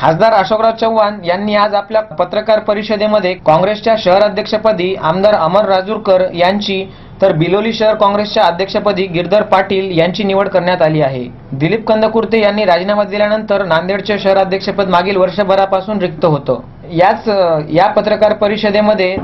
खासदार अशोकराव चव्हाण यांनी आज आपल्या पत्रकार परिषदेमध्ये काँग्रेसच्या शहर अध्यक्षपदी आमदार अमर राजूरकर यांची तर बिलोली शहर काँग्रेसच्या अध्यक्षपदी गिरधर पाटील यांची निवड करण्यात आली आहे. दिलीप कंदकुर्ते यांनी राजीनामा दिल्यानंतर नांदेडचे शहर अध्यक्षपद मागील वर्षभरापासून रिक्त होतं. याच या पत्रकार परिषदेमध्ये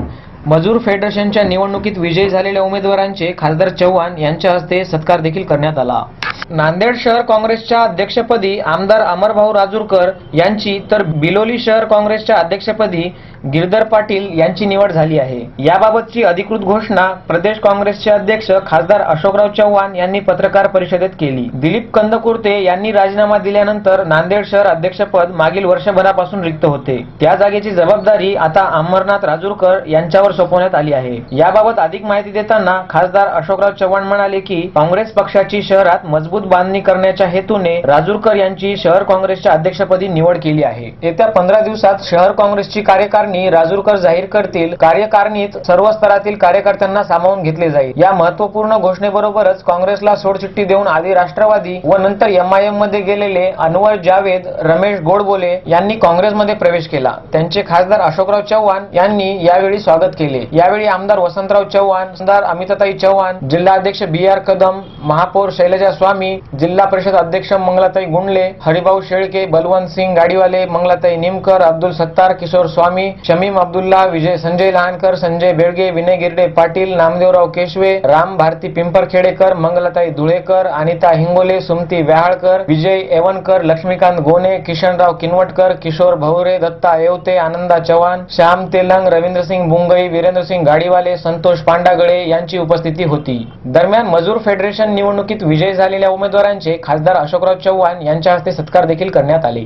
मजूर फेडरेशनच्या निवडणुकीत विजयी झालेल्या उमेदवारांचे खासदार चव्हाण यांच्या हस्ते सत्कार देखील करण्यात आला. नांदेड शहर काँग्रेसच्या अध्यक्षपदी आमदार अमरभाऊ राजूरकर यांची तर बिलोली शहर काँग्रेसच्या अध्यक्षपदी गिरधर पाटील यांची निवड झाली आहे. याबाबतची अधिकृत घोषणा प्रदेश काँग्रेसचे अध्यक्ष खासदार अशोकराव चव्हाण यांनी पत्रकार परिषदेत केली. दिलीप कंदकुर्ते यांनी राजीनामा दिल्यानंतर नांदेड शहर अध्यक्षपद मागील वर्षभरापासून रिक्त होते. त्या जागेची जबाबदारी आता अमरनाथ राजूरकर यांच्यावर सोपवण्यात आली आहे. याबाबत अधिक माहिती देताना खासदार अशोकराव चव्हाण म्हणाले की काँग्रेस पक्षाची शहरात मजबूत बांधणी करण्याच्या हेतूने राजूरकर यांची शहर काँग्रेसच्या अध्यक्षपदी निवड केली आहे. येत्या पंधरा दिवसात शहर काँग्रेसची कार्यकारिणी राजूरकर जाहीर करतील कार्यकारिणीत सर्व स्तरातील कार्यकर्त्यांना सामावून घेतले जाईल. या महत्त्वपूर्ण घोषणेबरोबरच काँग्रेसला सोडचिठ्ठी देऊन आधी राष्ट्रवादी व नंतर एमआयएममध्ये गेलेले अनवर जावेद रमेश गोडबोले यांनी काँग्रेसमध्ये प्रवेश केला. त्यांचे खासदार अशोकराव चव्हाण यांनी यावेळी स्वागत केले. यावेळी आमदार वसंतराव चव्हाण आमदार अमिताताई चव्हाण जिल्हाध्यक्ष बी आर कदम महापौर शैलजा स्वामी जिल्हा परिषद अध्यक्ष मंगलाताई गुंडले हरिभाऊ शेळके बलवंत सिंग गाडीवाले मंगलाताई निमकर अब्दुल सत्तार किशोर स्वामी शमीम अब्दुल्ला विजय संजय लहानकर संजय बेळगे विनय गिरडे पाटील नामदेवराव केशवे राम भारती पिंपरखेडेकर मंगलताई धुळेकर अनिता हिंगोले सुमती व्याहाळकर विजय एवनकर लक्ष्मीकांत गोने किशनराव किनवटकर किशोर भवरे दत्ता येवते आनंदा चव्हाण श्याम तेलंग रवींद्रसिंग बुंगई वीरेंद्रसिंग गाडीवाले संतोष पांडागळे यांची उपस्थिती होती. दरम्यान मजूर फेडरेशन निवडणुकीत विजय झालेल्या उमेदवारांचे खासदार अशोकराव चव्हाण यांच्या हस्ते सत्कार देखील करण्यात आले.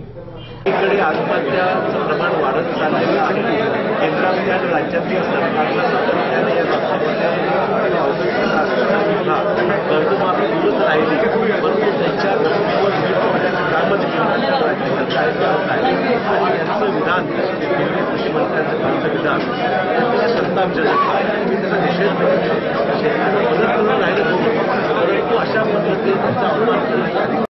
इकडे आत्महत्याचं प्रमाण वाढत चाललेलं आहे केंद्रातल्या आणि राज्यातील सरकारला सातत्याने या आत्महत्यांवर कर्जमाफी दूरच राहिली परंतु त्यांच्या जमिनीवर वीज पडण्याचं कामच राज्य सरकार करत आहे आणि यांचं विधान दिल्ली कृषी मंत्र्यांचं कालचं विधान अतिशय संतापजनक आहे मी त्याचा निषेध करतो शेतकऱ्यांना मदत करून राहिलं परंतु अशा पद्धतीने त्यांचा अपमान